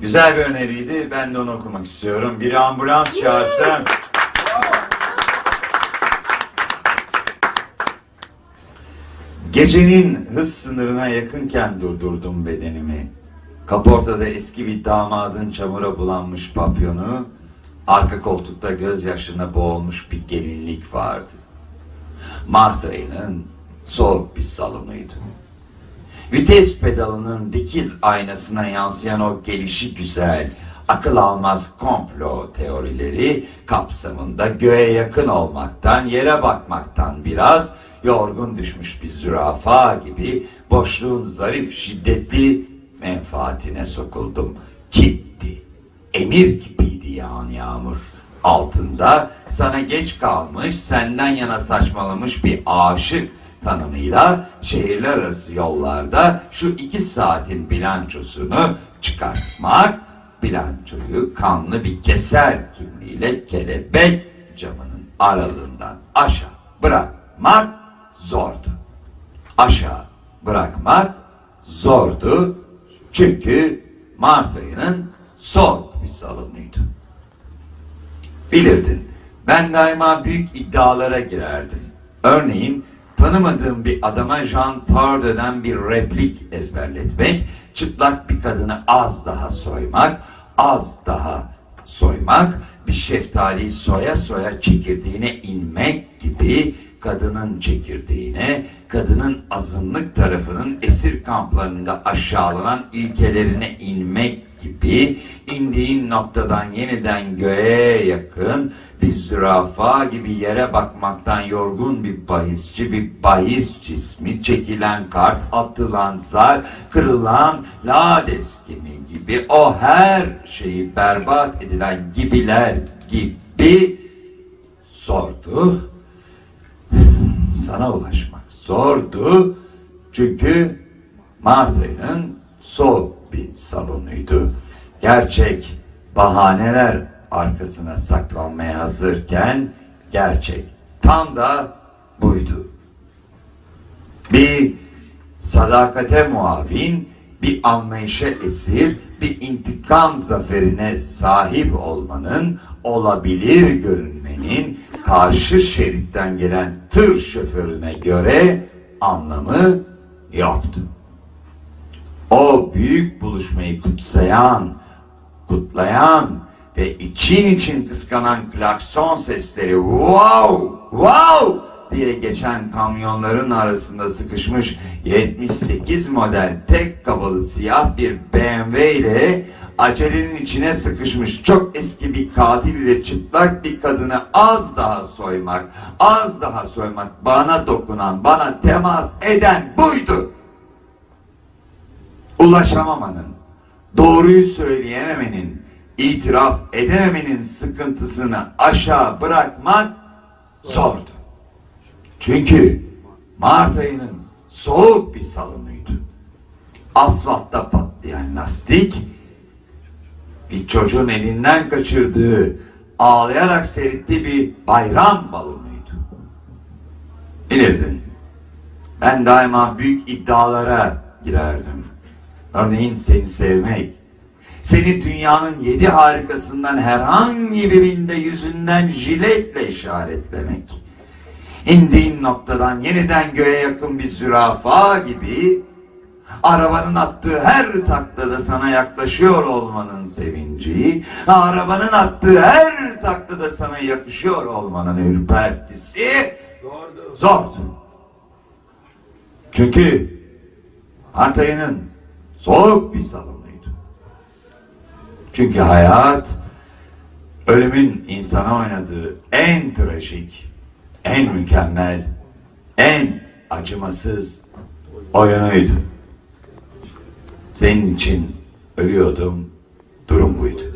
Güzel bir öneriydi. Ben de onu okumak istiyorum. Biri ambulans çağırsın. Gecenin hız sınırına yakınken durdurdum bedenimi. Kaportada eski bir damadın çamura bulanmış papyonu, arka koltukta gözyaşlarına boğulmuş bir gelinlik vardı. Mart ayının soğuk bir salonuydu. Vites pedalının dikiz aynasına yansıyan o gelişi güzel, akıl almaz komplo teorileri kapsamında göğe yakın olmaktan, yere bakmaktan biraz yorgun düşmüş bir zürafa gibi boşluğun zarif şiddetli menfaatine sokuldum. Gitti. Emir gibiydi yağan yağmur. Altında sana geç kalmış, senden yana saçmalamış bir aşık tanımıyla şehirler arası yollarda şu iki saatin bilançosunu çıkartmak, bilançoyu kanlı bir keser kimliğiyle kelebek camının aralığından aşağı bırakmak zordu. Aşağı bırakmak zordu çünkü Mart ayının soğuk bir salonuydu. Bilirdin, ben daima büyük iddialara girerdim. Örneğin tanımadığım bir adama Jean Tarde'den bir replik ezberletmek, çıplak bir kadını az daha soymak, az daha soymak, bir şeftaliyi soya soya çekirdeğine inmek gibi kadının çekirdeğine, kadının azınlık tarafının esir kamplarında aşağılanan ilkelerine inmek gibi indiğin noktadan yeniden göğe yakın bir zürafa gibi yere bakmaktan yorgun bir bahisçi bir bahis cismi çekilen kart atılan zar kırılan lades gibi gibi o her şeyi berbat edilen gibiler gibi sordu sana ulaşmak zordu. Çünkü Mart ayının soğuk bir salonuydu. Gerçek bahaneler arkasına saklanmaya hazırken gerçek tam da buydu. Bir sadakate muavin, bir anlayışa esir, bir intikam zaferine sahip olmanın, olabilir görünmenin, karşı şeritten gelen tır şoförüne göre anlamı yoktu. O büyük buluşmayı kutsayan, kutlayan ve için için kıskanan klakson sesleri wow, wow diye geçen kamyonların arasında sıkışmış 78 model tek kapalı siyah bir BMW ile acelenin içine sıkışmış çok eski bir katil ile çıplak bir kadını az daha soymak, az daha soymak, bana dokunan, bana temas eden buydu. Ulaşamamanın, doğruyu söyleyememenin, itiraf edememenin sıkıntısını aşağı bırakmak zordu. Çünkü Mart ayının soğuk bir salonuydu. Asfaltta patlayan lastik, bir çocuğun elinden kaçırdığı, ağlayarak seyrettiği bir bayram balonuydu. Bilirdin, ben daima büyük iddialara girerdim. Örneğin seni sevmek, seni dünyanın yedi harikasından herhangi birinde yüzünden jiletle işaretlemek, indiğin noktadan yeniden göğe yakın bir zürafa gibi arabanın attığı her taklada sana yaklaşıyor olmanın sevinci, arabanın attığı her taklada sana yakışıyor olmanın ürpertisi zordu. Çünkü Mart ayının soğuk bir salonuydu. Çünkü hayat ölümün insana oynadığı en trajik, en mükemmel, en acımasız oyunuydu. Senin için ölüyordum, durum buydu.